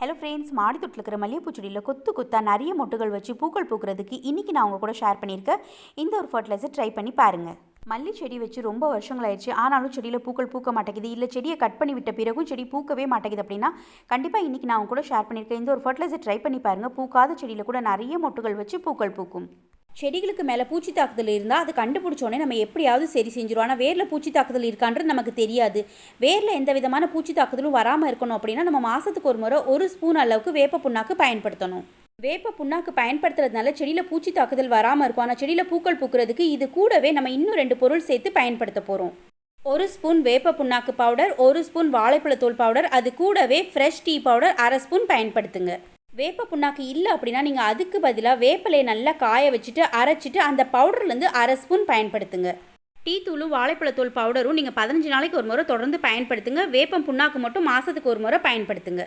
Hello friends மாடி தொட்டில் இருக்கிற மல்லிகைப்பூ செடியில் கொத்து கொத்தா நிறைய மொட்டுகள் வச்சு பூக்கள் பூக்கிறதுக்கு இன்றைக்கி நான் உங்கள் கூட ஷேர் பண்ணியிருக்கேன். இந்த ஒரு ஃபர்டிலைசர் ட்ரை பண்ணி பாருங்கள் மல்லி செடி வச்சு ரொம்ப வருஷங்கள் ஆயிடுச்சு ஆனாலும் செடியில் பூக்கள் பூக்க மாட்டேங்குது. இல்லை செடியை கட் பண்ணி விட்ட பிறகும் செடி பூக்கவே மாட்டேங்குது அப்படின்னா கண்டிப்பாக இன்றைக்கி நான் உங்கள் கூட ஷேர் பண்ணியிருக்கேன். இந்த ஒரு ஃபர்டிலைசர் ட்ரை பண்ணி பாருங்கள் பூக்காத செடியில் கூட நிறைய மொட்டுகள் வச்சு பூக்கள் பூக்கும். செடிகளுக்கு மேலே பூச்சி தாக்குதல் இருந்தால் அது கண்டுபிடிச்சோடனே நம்ம எப்படியாவது சரி செஞ்சிடும் ஆனால் வேரில் பூச்சி தாக்குதல் இருக்கான்றது நமக்கு தெரியாது. வேரில் எந்த விதமான பூச்சி தாக்குதலும் வராமல் இருக்கணும் அப்படின்னா நம்ம மாதத்துக்கு ஒரு முறை ஒரு ஸ்பூன் அளவுக்கு வேப்ப புண்ணாக்கு பயன்படுத்தணும். வேப்ப புண்ணாக்கு பயன்படுத்துறதுனால செடியில் பூச்சி தாக்குதல் வராமல் இருக்கும். ஆனால் செடியில் பூக்கள் பூக்கிறதுக்கு இது கூடவே நம்ம இன்னும் ரெண்டு பொருள் சேர்த்து பயன்படுத்த போகிறோம் ஒரு ஸ்பூன் வேப்ப புண்ணாக்கு பவுடர் ஒரு ஸ்பூன் வாழைப்பழத்தூள் பவுடர் அது கூடவே ஃப்ரெஷ் டீ பவுடர் அரை ஸ்பூன் பயன்படுத்துங்க. வேப்ப புண்ணாக்கு இல்லை அப்படின்னா நீங்கள் அதுக்கு பதிலாக வேப்பிலையை நல்லா காய வச்சுட்டு அரைச்சிட்டு அந்த பவுடர்லேருந்து அரை ஸ்பூன் பயன்படுத்துங்க. டீ தூளும் வாழைப்பழத்தூள் பவுடரும் நீங்கள் பதினஞ்சு நாளைக்கு ஒரு முறை தொடர்ந்து பயன்படுத்துங்க. வேப்பம் புண்ணாக்கு மட்டும் மாதத்துக்கு ஒரு முறை பயன்படுத்துங்க.